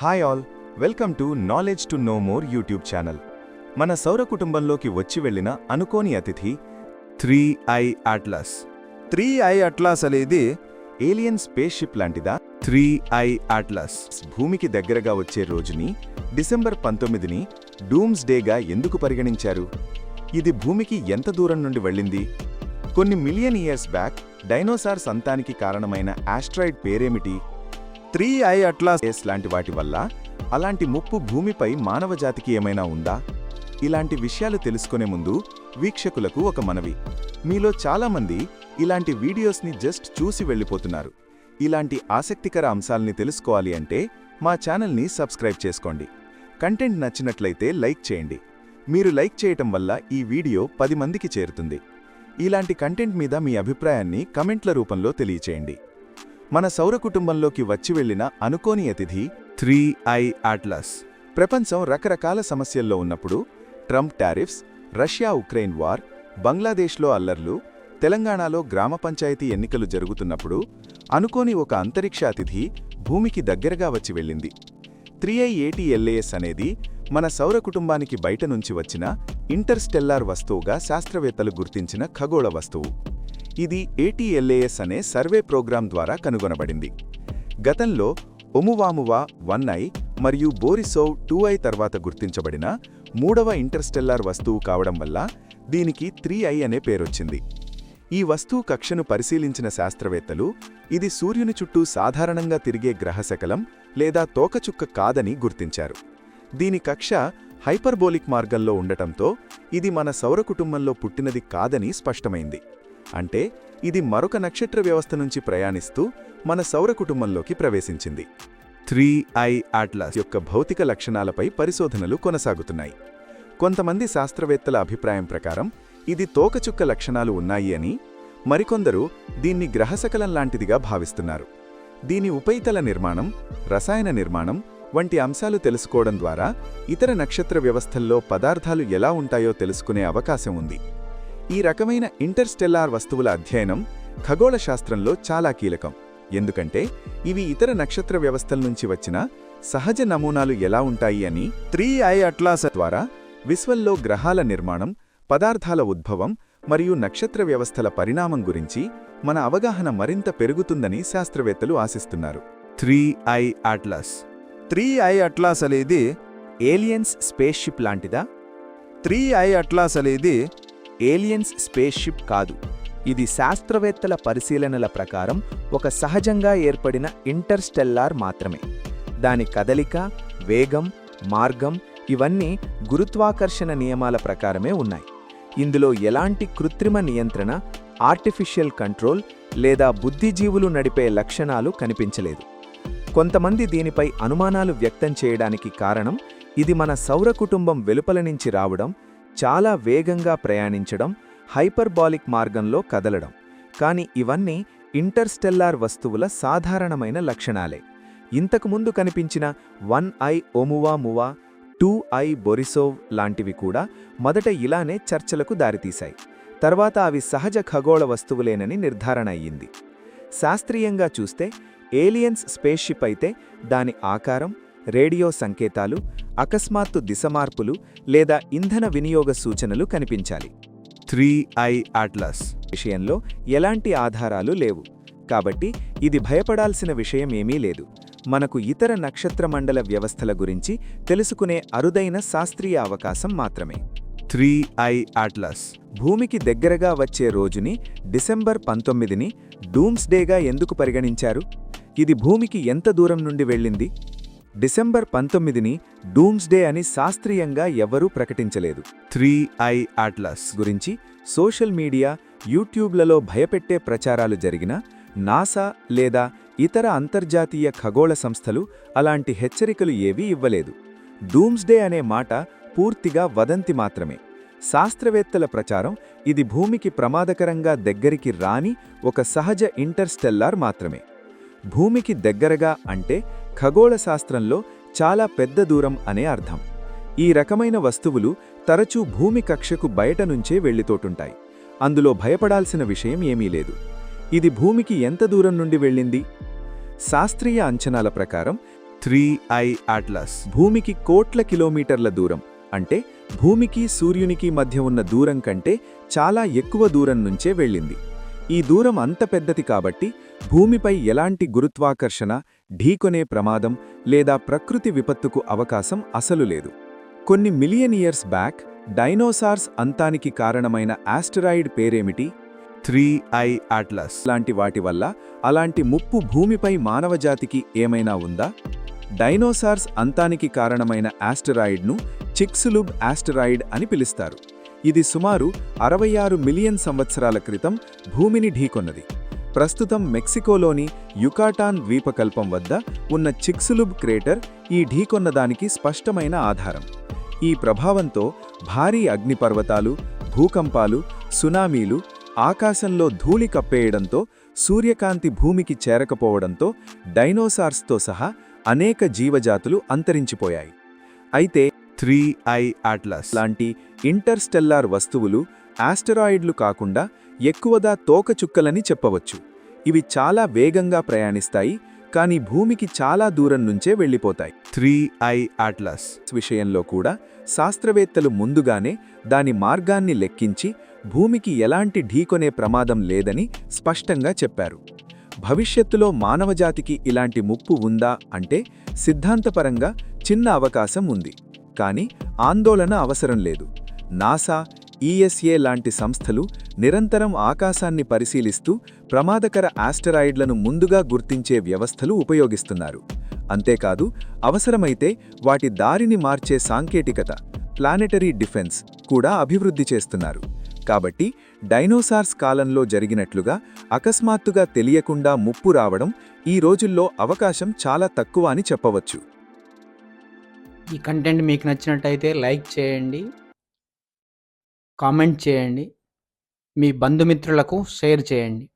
Hi all welcome to knowledge to know more YouTube channel మన సౌర కుటుంబంలోకి వచ్చి వెళ్ళిన అనుకోని అతిథి three I Atlas three I Atlas అనేది ఏలియన్ స్పేస్ షిప్ లాంటిదా? త్రీ ఐ అట్లాస్ భూమికి దగ్గరగా వచ్చే రోజుని డిసెంబర్ పంతొమ్మిదిని డూమ్స్ డేగా ఎందుకు పరిగణించారు? ఇది భూమికి ఎంత దూరం నుండి వెళ్ళింది? కొన్ని మిలియన్ ఇయర్స్ బ్యాక్ డైనోసార్ సంతానికి కారణమైన ఆస్ట్రాయిడ్ పేరేమిటి? త్రీ ఐ అట్లాస్ ఎస్ లాంటి వాటి వల్ల అలాంటి ముప్పు భూమిపై మానవజాతికి ఏమైనా ఉందా? ఇలాంటి విషయాలు తెలుసుకునే ముందు వీక్షకులకు ఒక మనవి. మీలో చాలామంది ఇలాంటి వీడియోస్ని జస్ట్ చూసి వెళ్ళిపోతున్నారు. ఇలాంటి ఆసక్తికర అంశాల్ని తెలుసుకోవాలి అంటే మా ఛానల్ని సబ్స్క్రైబ్ చేసుకోండి. కంటెంట్ నచ్చినట్లయితే లైక్ చేయండి. మీరు లైక్ చేయటం వల్ల ఈ వీడియో పది మందికి చేరుతుంది. ఇలాంటి కంటెంట్ మీద మీ అభిప్రాయాన్ని కమెంట్ల రూపంలో తెలియచేయండి. మన సౌర కుటుంబంలోకి వచ్చి వెళ్ళిన అనుకోని అతిథి త్రీ ఐ అట్లాస్. ప్రపంచం రకరకాల సమస్యల్లో ఉన్నప్పుడు Trump tariffs Russia Ukraine war బంగ్లాదేశ్లో అల్లర్లు తెలంగాణలో గ్రామ పంచాయతీ ఎన్నికలు జరుగుతున్నప్పుడు అనుకోని ఒక అంతరిక్ష అతిథి భూమికి దగ్గరగా వచ్చి వెళ్ళింది. త్రీ ఐ ఏటీఎల్ఏఎస్ అనేది మన సౌర కుటుంబానికి బయట నుంచి వచ్చిన ఇంటర్స్టెల్లార్ వస్తువుగా శాస్త్రవేత్తలు గుర్తించిన ఖగోళ వస్తువు. ఇది ఏటీఎల్ఏఎస్ అనే సర్వే ప్రోగ్రాం ద్వారా కనుగొనబడింది. గతంలో ఒమువామువా వన్ ఐ మరియు బోరిసోవ్ టూ ఐ తర్వాత గుర్తించబడిన మూడవ ఇంటర్స్టెల్లార్ వస్తువు కావడం వల్ల దీనికి త్రీ ఐ అనే పేరొచ్చింది. ఈ వస్తువు కక్షను పరిశీలించిన శాస్త్రవేత్తలు ఇది సూర్యుని చుట్టూ సాధారణంగా తిరిగే గ్రహశకలం లేదా తోకచుక్క కాదని గుర్తించారు. దీని కక్ష హైపర్బోలిక్ మార్గంలో ఉండటంతో ఇది మన సౌర కుటుంబంలో పుట్టినది కాదని స్పష్టమైంది. అంటే ఇది మరొక నక్షత్ర వ్యవస్థ నుంచి ప్రయాణిస్తూ మన సౌర కుటుంబంలోకి ప్రవేశించింది. త్రీ ఐ అట్లాస్ యొక్క భౌతిక లక్షణాలపై పరిశోధనలు కొనసాగుతున్నాయి. కొంతమంది శాస్త్రవేత్తల అభిప్రాయం ప్రకారం ఇది తోకచుక్క లక్షణాలు ఉన్నాయి అని మరికొందరు దీన్ని గ్రహశకలం లాంటిదిగా భావిస్తున్నారు. దీని ఉపరితల నిర్మాణం రసాయన నిర్మాణం వంటి అంశాలు తెలుసుకోవడం ద్వారా ఇతర నక్షత్ర వ్యవస్థల్లో పదార్థాలు ఎలా ఉంటాయో తెలుసుకునే అవకాశం ఉంది. ఈ రకమైన ఇంటర్స్టెల్లార్ వస్తువుల అధ్యయనం ఖగోళ శాస్త్రంలో చాలా కీలకం. ఎందుకంటే ఇవి ఇతర నక్షత్ర వ్యవస్థల నుంచి వచ్చిన సహజ నమూనాలు ఎలా ఉంటాయి అని త్రీ ఐ అట్లాస్ ద్వారా విశ్వంలో గ్రహాల నిర్మాణం పదార్థాల ఉద్భవం మరియు నక్షత్ర వ్యవస్థల పరిణామం గురించి మన అవగాహన మరింత పెరుగుతుందని శాస్త్రవేత్తలు ఆశిస్తున్నారు. Three I Atlas. Three I Atlas అనేది ఏలియన్స్ స్పేస్ షిప్ లాంటిదా? త్రీ ఐ అట్లాస్ అనేది ఏలియన్స్ స్పేస్ షిప్ కాదు. ఇది శాస్త్రవేత్తల పరిశీలనల ప్రకారం ఒక సహజంగా ఏర్పడిన ఇంటర్స్టెల్లార్ మాత్రమే. దాని కదలిక వేగం మార్గం ఇవన్నీ గురుత్వాకర్షణ నియమాల ప్రకారమే ఉన్నాయి. ఇందులో ఎలాంటి కృత్రిమ నియంత్రణ ఆర్టిఫిషియల్ కంట్రోల్ లేదా బుద్ధిజీవులు నడిపే లక్షణాలు కనిపించలేదు. కొంతమంది దీనిపై అనుమానాలు వ్యక్తం చేయడానికి కారణం ఇది మన సౌర కుటుంబం వెలుపల నుంచి రావడం చాలా వేగంగా ప్రయాణించడం హైపర్బాలిక్ మార్గంలో కదలడం. కాని ఇవన్నీ ఇంటర్స్టెల్లార్ వస్తువుల సాధారణమైన లక్షణాలే. ఇంతకుముందు కనిపించిన one I Oumuamua two I Borisov లాంటివి కూడా మొదట ఇలానే చర్చలకు దారితీశాయి. తర్వాత అవి సహజ ఖగోళ వస్తువులేనని నిర్ధారణ అయ్యింది. శాస్త్రీయంగా చూస్తే ఏలియన్స్ స్పేస్షిప్ అయితే దాని ఆకారం రేడియో సంకేతాలు అకస్మాత్తు దిశమార్పులు లేదా ఇంధన వినియోగ సూచనలు కనిపించాలి. త్రీ ఐ అట్లాస్ విషయంలో ఎలాంటి ఆధారాలు లేవు. కాబట్టి ఇది భయపడాల్సిన విషయం ఏమీ లేదు. మనకు ఇతర నక్షత్రమండల వ్యవస్థల గురించి తెలుసుకునే అరుదైన శాస్త్రీయ అవకాశం మాత్రమే. త్రీ ఐ అట్లాస్ భూమికి దగ్గరగా వచ్చే రోజుని డిసెంబర్ పంతొమ్మిదిని డూమ్స్డేగా ఎందుకు పరిగణించారు? ఇది భూమికి ఎంత దూరం నుండి వెళ్ళింది? డిసెంబర్ పంతొమ్మిదిని డూమ్స్డే అని శాస్త్రీయంగా ఎవరూ ప్రకటించలేదు. త్రీ ఐ అట్లాస్ గురించి సోషల్ మీడియా యూట్యూబ్లలో భయపెట్టే ప్రచారాలు జరిగిన నాసా లేదా ఇతర అంతర్జాతీయ ఖగోళ సంస్థలు అలాంటి హెచ్చరికలు ఏవీ ఇవ్వలేదు. డూమ్స్డే అనే మాట పూర్తిగా వదంతి మాత్రమే. శాస్త్రవేత్తల ప్రచారం ఇది భూమికి ప్రమాదకరంగా దగ్గరికి రాని ఒక సహజ ఇంటర్స్టెల్లార్ మాత్రమే. భూమికి దగ్గరగా అంటే ఖగోళ శాస్త్రంలో చాలా పెద్ద దూరం అనే అర్థం. ఈ రకమైన వస్తువులు తరచూ భూమి కక్షకు బయట నుంచే వెళ్ళితోటుంటాయి. అందులో భయపడాల్సిన విషయం ఏమీ లేదు. ఇది భూమికి ఎంత దూరం నుండి వెళ్ళింది? శాస్త్రీయ అంచనాల ప్రకారం త్రీ ఐ అట్లస్ భూమికి కోట్ల కిలోమీటర్ల దూరం అంటే భూమికి సూర్యునికి మధ్య ఉన్న దూరం కంటే చాలా ఎక్కువ దూరం నుంచే వెళ్ళింది. ఈ దూరం అంత పెద్దది కాబట్టి భూమిపై ఎలాంటి గురుత్వాకర్షణ ఢీకొనే ప్రమాదం లేదా ప్రకృతి విపత్తుకు అవకాశం అసలు లేదు. కొన్ని మిలియన్ ఇయర్స్ బ్యాక్ డైనోసార్స్ అంతానికి కారణమైన ఆస్టరాయిడ్ పేరేమిటి? త్రీ ఐ అట్లస్ లాంటి వాటి వల్ల అలాంటి ముప్పు భూమిపై మానవజాతికి ఏమైనా ఉందా? డైనోసార్స్ అంతానికి కారణమైన ఆస్టరాయిడ్ను చిక్సులుబ్ ఆస్టరాయిడ్ అని పిలుస్తారు. ఇది సుమారు అరవై ఆరు మిలియన్ సంవత్సరాల క్రితం భూమిని ఢీకొన్నది. ప్రస్తుతం మెక్సికోలోని యుకాటాన్ ద్వీపకల్పం వద్ద ఉన్న చిక్సులుబ్ క్రేటర్ ఈ ఢీకొన్నదానికి స్పష్టమైన ఆధారం. ఈ ప్రభావంతో భారీ అగ్నిపర్వతాలు భూకంపాలు సునామీలు ఆకాశంలో ధూళి కప్పేయడంతో సూర్యకాంతి భూమికి చేరకపోవడంతో డైనోసార్స్తో సహా అనేక జీవజాతులు అంతరించిపోయాయి. అయితే త్రీ ఐ అట్లస్ లాంటి ఇంటర్స్టెల్లార్ వస్తువులు ఆస్టరాయిడ్లు కాకుండా ఎక్కువగా తోకచుక్కలని చెప్పవచ్చు. ఇవి చాలా వేగంగా ప్రయాణిస్తాయి కానీ భూమికి చాలా దూరం నుంచే వెళ్ళిపోతాయి. త్రీ ఐ అట్లస్ విషయంలో కూడా శాస్త్రవేత్తలు ముందుగానే దాని మార్గాన్ని లెక్కించి భూమికి ఎలాంటి ఢీకొనే ప్రమాదం లేదని స్పష్టంగా చెప్పారు. భవిష్యత్తులో మానవజాతికి ఇలాంటి ముప్పు ఉందా అంటే సిద్ధాంతపరంగా చిన్న అవకాశం ఉంది కానీ ఆందోళన అవసరం లేదు. నాసా ఈఎస్ఏ లాంటి సంస్థలు నిరంతరం ఆకాశాన్ని పరిశీలిస్తూ ప్రమాదకర ఆస్టరాయిడ్లను ముందుగా గుర్తించే వ్యవస్థలు ఉపయోగిస్తున్నారు. అంతేకాదు అవసరమైతే వాటి దారిని మార్చే సాంకేతికత ప్లానెటరీ డిఫెన్స్ కూడా అభివృద్ధి చేస్తున్నారు. కాబట్టి డైనోసార్స్ కాలంలో జరిగినట్లుగా అకస్మాత్తుగా తెలియకుండా ముప్పు రావడం ఈ రోజుల్లో అవకాశం చాలా తక్కువ అని చెప్పవచ్చు. ఈ కంటెంట్ మీకు నచ్చినట్టయితే లైక్ చేయండి. కామెంట్ చేయండి. మీ బంధుమిత్రులకు షేర్ చేయండి.